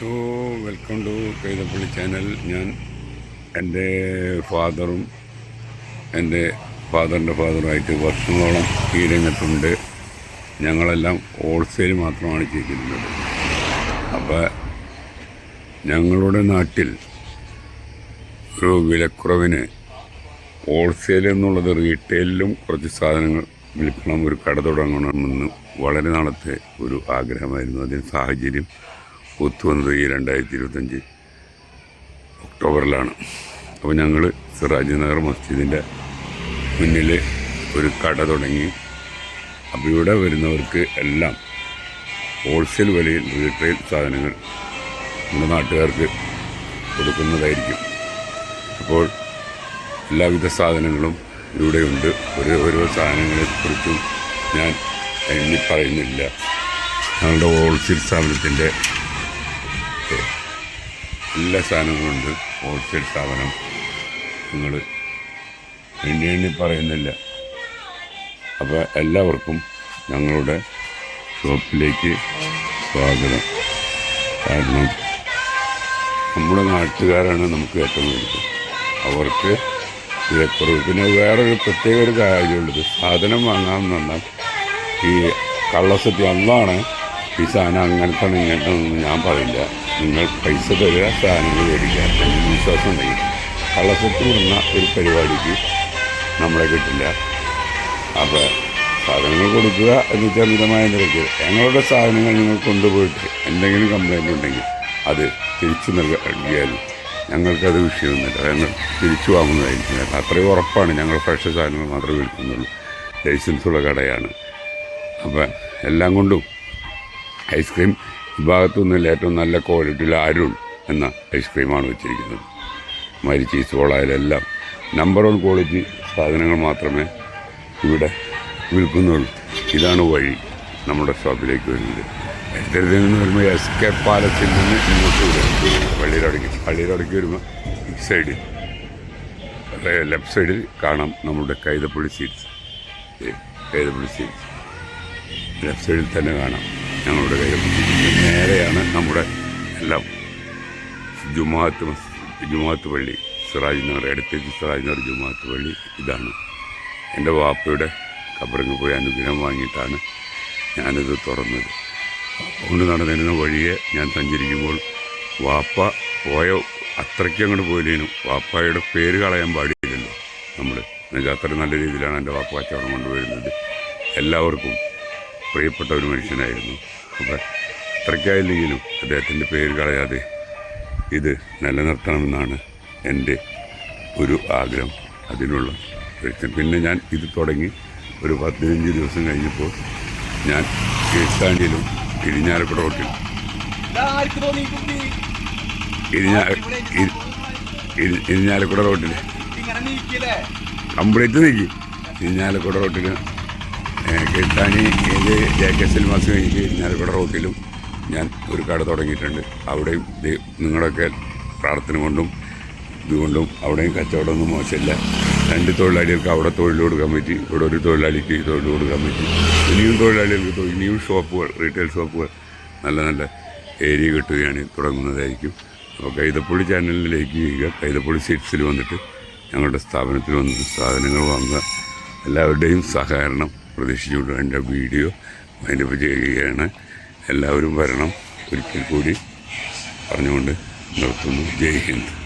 Hello welcome to Kaithappally channel. ഞാൻ എന്റെ ഫാദറും എന്റെ ഫാദറിന്റെ ഫാദറുമായിട്ട് വർഷങ്ങളോളം ഈ രംഗത്തുണ്ട്. ഞങ്ങളെല്ലാം ഹോൾസെയിൽ മാത്രമാണ് ചെയ്തിരുന്നത്. അപ്പോൾ ഞങ്ങളുടെ നാട്ടിൽ ഒരു വിലക്കുറവിന് ഹോൾസെയിൽ എന്നുള്ളത് റീറ്റെയിലും കുറച്ച് സാധനങ്ങൾ വിൽക്കണം ഒരു കട തുടങ്ങണമെന്ന് വളരെ നാളത്തെ ഒരു ആഗ്രഹമായിരുന്നു. അതിന് സാഹചര്യം ഒത്തുവന്നത് ഈ രണ്ടായിരത്തി ഇരുപത്തഞ്ച് ഒക്ടോബറിലാണ്. അപ്പോൾ ഞങ്ങൾ സിറാജ് നഗർ മസ്ജിദിന്റെ മുന്നിൽ ഒരു കട തുടങ്ങി. അപ്പോൾ ഇവിടെ വരുന്നവർക്ക് എല്ലാം ഹോൾസെയിൽ വിലയിൽ റീറ്റെയിൽ സാധനങ്ങൾ നമ്മുടെ നാട്ടുകാർക്ക് കൊടുക്കുന്നതായിരിക്കും. അപ്പോൾ എല്ലാവിധ സാധനങ്ങളും ഇവിടെയുണ്ട്. ഒരു ഓരോ സാധനങ്ങളെക്കുറിച്ചും ഞാൻ എണ്ണി പറയുന്നില്ല. ഞങ്ങളുടെ ഹോൾസെയിൽ സ്ഥാപനത്തിന്റെ എല്ലാ സാധനങ്ങളുണ്ട് ഹോൾസെയിൽ സ്ഥാപനം. നിങ്ങൾ എണ്ണി പറയുന്നില്ല. അപ്പോൾ എല്ലാവർക്കും ഞങ്ങളുടെ ഷോപ്പിലേക്ക് സ്വാഗതം. കാരണം നമ്മുടെ നാട്ടുകാരാണ് നമുക്ക് ഏറ്റവും വലുത് അവർക്ക് വിലക്കുറവ് പിന്നെ വേറൊരു പ്രത്യേക ഒരു കാര്യമുള്ളത്. സാധനം വാങ്ങാമെന്ന് ഈ കള്ളസത്യം അന്നാണ് ഈ സാധനം അങ്ങനത്തെ ഇങ്ങനത്തെ ഒന്നും ഞാൻ പറയില്ല. നിങ്ങൾ പൈസ തരിക സാധനങ്ങൾ മേടിക്കുക. എന്ന് വിശ്വാസം ഉണ്ടെങ്കിൽ കള്ളസത്യം നിന്ന ഒരു പരിപാടിക്ക് നമ്മളെ കിട്ടില്ല. അപ്പോൾ സാധനങ്ങൾ കൊടുക്കുക എന്നിട്ട് വെച്ചാൽ മിതമായ നിരക്ക്. ഞങ്ങളുടെ സാധനങ്ങൾ നിങ്ങൾ കൊണ്ടുപോയിട്ട് എന്തെങ്കിലും കംപ്ലൈന്റ് ഉണ്ടെങ്കിൽ അത് തിരിച്ചു നൽകിയാൽ ഞങ്ങൾക്കത് വിഷയമൊന്നുമില്ല. ഞങ്ങൾ തിരിച്ചു വാങ്ങുന്നതായിരിക്കും അത്രയും ഉറപ്പാണ് ഞങ്ങൾ ഫ്രഷ് സാധനങ്ങൾ മാത്രമേ വിൽക്കുന്നുള്ളൂ. ലൈസൻസുള്ള കടയാണ്. അപ്പം എല്ലാം കൊണ്ടും ഐസ്ക്രീം വിഭാഗത്തുനിന്നില്ല ഏറ്റവും നല്ല ക്വാളിറ്റിയിൽ അരുൺ എന്ന ഐസ്ക്രീമാണ് വെച്ചിരിക്കുന്നത്. മരി ചീസ് ബോളായാലെല്ലാം നമ്പർ വൺ ക്വാളിറ്റി സാധനങ്ങൾ മാത്രമേ ഇവിടെ വിൽക്കുന്നുള്ളൂ. ഇതാണ് വഴി നമ്മുടെ ഷോപ്പിലേക്ക് വരുന്നത്. എഴുത്തരത്തിൽ നിന്ന് വരുമ്പോൾ എസ് കെ പാലസിൽ നിന്ന് ഇങ്ങോട്ട് വരും. പള്ളിയിലടക്കി പള്ളിയിലടക്കി വരുമ്പോൾ ഈ സൈഡിൽ ലെഫ്റ്റ് സൈഡിൽ കാണാം നമ്മുടെ Kaithappuzhi seats Kaithappuzhi seats left സൈഡിൽ തന്നെ കാണാം. ഞങ്ങളുടെ കയ്യിൽ നേരെയാണ് നമ്മുടെ എല്ലാം. ജുമാഅത്ത് ജുമാഅത്ത് പള്ളി സിറാജ് നഗർ ഇടത്തേക്ക് സിറാജ് നഗർ ജുമാഅത്ത് പള്ളി ഇതാണ്. എന്റെ വാപ്പയുടെ കബറിങ് പോയി അനുഗ്രഹം വാങ്ങിയിട്ടാണ് ഞാനിത് തുറന്നത്. കൊണ്ട് നടന്നിരുന്ന വഴിയെ ഞാൻ സഞ്ചരിക്കുമ്പോൾ വാപ്പ പോയ അത്രയ്ക്ക് അങ്ങോട്ട് പോയില്ലേനും. വാപ്പായുടെ പേര് കളയാൻ പാടില്ലല്ലോ. നമ്മൾ എന്നുവെച്ചാൽ അത്ര നല്ല രീതിയിലാണ് എന്റെ വാപ്പ കച്ചവടം കൊണ്ടുവരുന്നത്. എല്ലാവർക്കും പ്രിയപ്പെട്ട ഒരു മനുഷ്യനായിരുന്നു. അപ്പോൾ അത്രയ്ക്കായില്ലെങ്കിലും അദ്ദേഹത്തിന്റെ പേര് കളയാതെ ഇത് നിലനിർത്തണമെന്നാണ് എന്റെ ഒരു ആഗ്രഹം. അതിനുള്ള പിന്നെ ഞാൻ ഇത് തുടങ്ങി ഒരു പതിനഞ്ച് ദിവസം കഴിഞ്ഞപ്പോൾ ഞാൻ കീഴ്ത്താണ്ടിയിലും ഇരിഞ്ഞാലക്കുട? ഇരിഞ്ഞാ ഇരി- ഇരിഞ്ഞാലക്കുട റോട്ടിൽ കംപ്ലീറ്റ് നീക്കി. ഇരിഞ്ഞാലക്കുട റോട്ടിൽ കീഴ്ത്താണി ഇത് ജെ കെ സിനിമാസ് കഴിഞ്ഞിട്ട് ഞാനിവിടെ റോട്ടിലും ഞാൻ ഒരു കട തുടങ്ങിയിട്ടുണ്ട്. അവിടെയും നിങ്ങളൊക്കെ പ്രാർത്ഥന കൊണ്ടും ഇതുകൊണ്ടും അവിടെയും കച്ചവടമൊന്നും മോശമില്ല. രണ്ട് തൊഴിലാളികൾക്ക് അവിടെ തൊഴിൽ കൊടുക്കാൻ പറ്റി ഇവിടെ ഒരു തൊഴിലാളിക്ക് തൊഴിൽ കൊടുക്കാൻ പറ്റി. ഇനിയും തൊഴിലാളികൾക്ക് ഇനിയും ഷോപ്പുകൾ റീറ്റെയിൽ ഷോപ്പുകൾ നല്ല നല്ല ഏരിയ കിട്ടുകയാണ് തുടങ്ങുന്നതായിരിക്കും. അപ്പോൾ കൈതപ്പുള്ളി ചാനലിലേക്ക് ചെയ്യുക കൈതപ്പുള്ളി സീറ്റ്സിൽ വന്നിട്ട് ഞങ്ങളുടെ സ്ഥാപനത്തിൽ വന്നിട്ട് സാധനങ്ങൾ വാങ്ങുക. എല്ലാവരുടെയും സഹകരണം പ്രതീക്ഷിച്ചുകൊണ്ട് എന്റെ വീഡിയോ മൈൻഡപ്പ് ചെയ്യുകയാണ് എല്ലാവരും വരണം. ഒരിക്കൽ കൂടി പറഞ്ഞുകൊണ്ട് നിർത്തുന്നു. ജയ് ഹിന്ദ്.